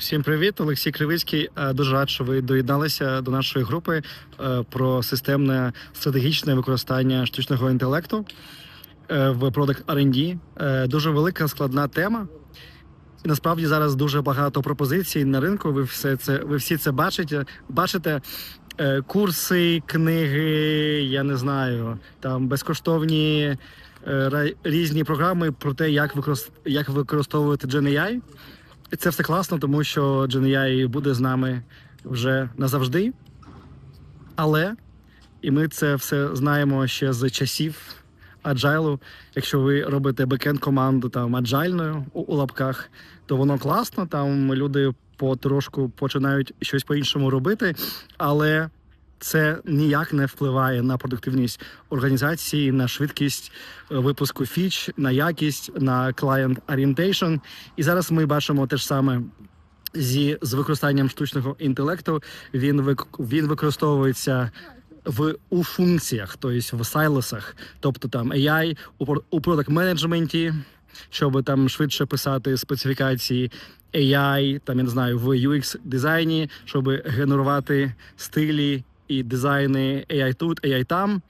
Всім привіт, Олексій Кривицький. Е, Дуже рад, що ви доєдналися до нашої групи е, про системне стратегічне використання штучного інтелекту е, в Product R&D. Дуже велика складна тема. І насправді зараз дуже багато пропозицій на ринку. Ви все це ви всі це бачите. Бачите курси, книги, я не знаю, там безкоштовні різні програми про те, як використовувати GenAI. І це все класно, тому що GenAI буде з нами вже назавжди. Але, і ми це все знаємо ще з часів Agile. Якщо ви робите бекенд команду там аджальною у, у лапках, то воно класно. Там люди потрошку починають щось по-іншому робити, але це ніяк не впливає на продуктивність організації, на швидкість е, випуску фіч, на якість, на client orientation. І зараз ми бачимо те ж саме. Зі з використанням штучного інтелекту він вик, він використовується в у функціях, тобто в сайлосах, тобто там AI у, у продакт менеджменті, щоб там швидше писати специфікації, AI, там я не знаю, в UX дизайні, щоб генерувати стилі і дизайни AI тут, AI там.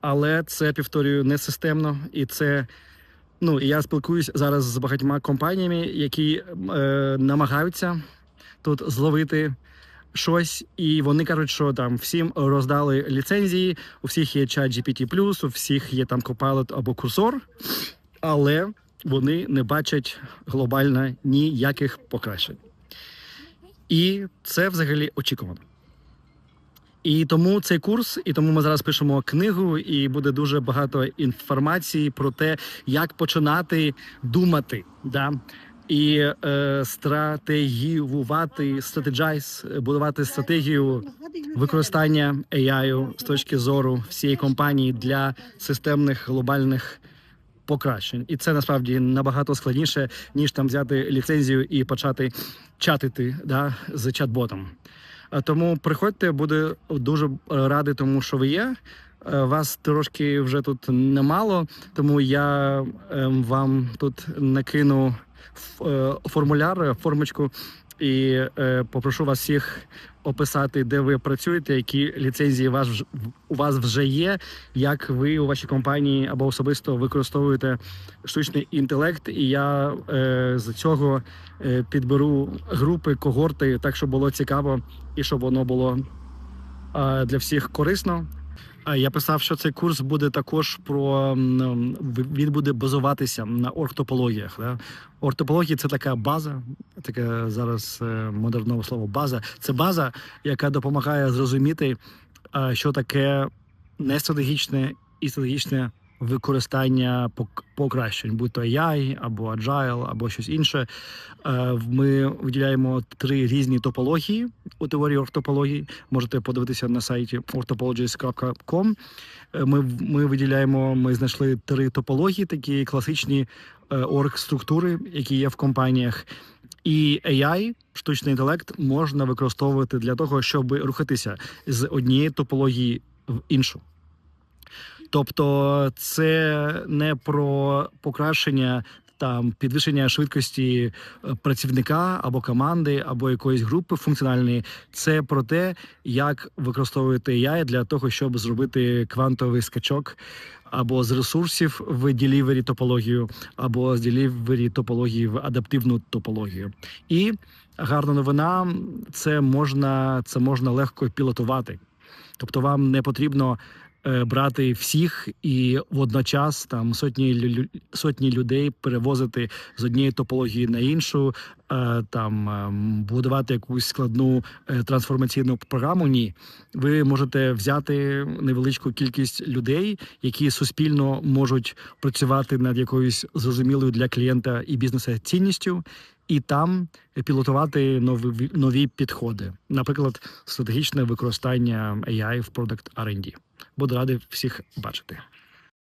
Але це повторюю не системно, і це ну я спілкуюсь зараз з багатьма компаніями, які е, намагаються тут зловити щось, і вони кажуть, що там всім роздали ліцензії, у всіх є чат GPT+, у всіх є там Copilot або курсор, але вони не бачать глобально ніяких покращень. І це взагалі очікувано. І тому цей курс, і тому ми зараз пишемо книгу, і буде дуже багато інформації про те, як починати думати. Да? І е, стратегіювати, стратеджайз, будувати стратегію використання AI з точки зору всієї компанії для системних глобальних покращень. І це насправді набагато складніше, ніж там взяти ліцензію і почати чатити да, з чат-ботом. Е, Тому приходьте, буде дуже радий, тому що ви є. Е, Вас трошки вже тут немало, тому я ем, вам тут накину е, формуляр, формочку, і е, попрошу вас всіх описати, де ви працюєте, які ліцензії вас, у вас вже є, як ви у вашій компанії або особисто використовуєте штучний інтелект. І я е, з цього е, підберу групи, когорти, так щоб було цікаво і щоб воно було е, для всіх корисно. Я писав, що цей курс буде також про він буде базуватися на ортопологіях. Да? Ортопологія це така база, таке зараз е, модернове слово база. Це база, яка допомагає зрозуміти, що таке нестратегічне і стратегічне використання покращень, будь то AI, або Agile, або щось інше. Е, Ми виділяємо три різні топології у теорії ортопології. Можете подивитися на сайті orthopologist.com. Е, Ми, ми виділяємо, ми знайшли три топології, такі класичні е, орг-структури, які є в компаніях. І AI, штучний інтелект, можна використовувати для того, щоб рухатися з однієї топології в іншу. Тобто, це не про покращення там підвищення швидкості е, працівника або команди, або якоїсь групи функціональної. Це про те, як використовувати AI для того, щоб зробити квантовий скачок або з ресурсів в ділівері топологію, або з ділівері топології в адаптивну топологію. І гарна новина це можна, це можна легко пілотувати. Тобто, вам не потрібно брати всіх і водночас там сотні сотні людей перевозити з однієї топології на іншу, е, там ем, будувати якусь складну е, трансформаційну програму. Ні, ви можете взяти невеличку кількість людей, які суспільно можуть працювати над якоюсь зрозумілою для клієнта і бізнесу цінністю. І там пілотувати нові нові підходи, наприклад, стратегічне використання AI в Product R&D. Буду радий всіх бачити.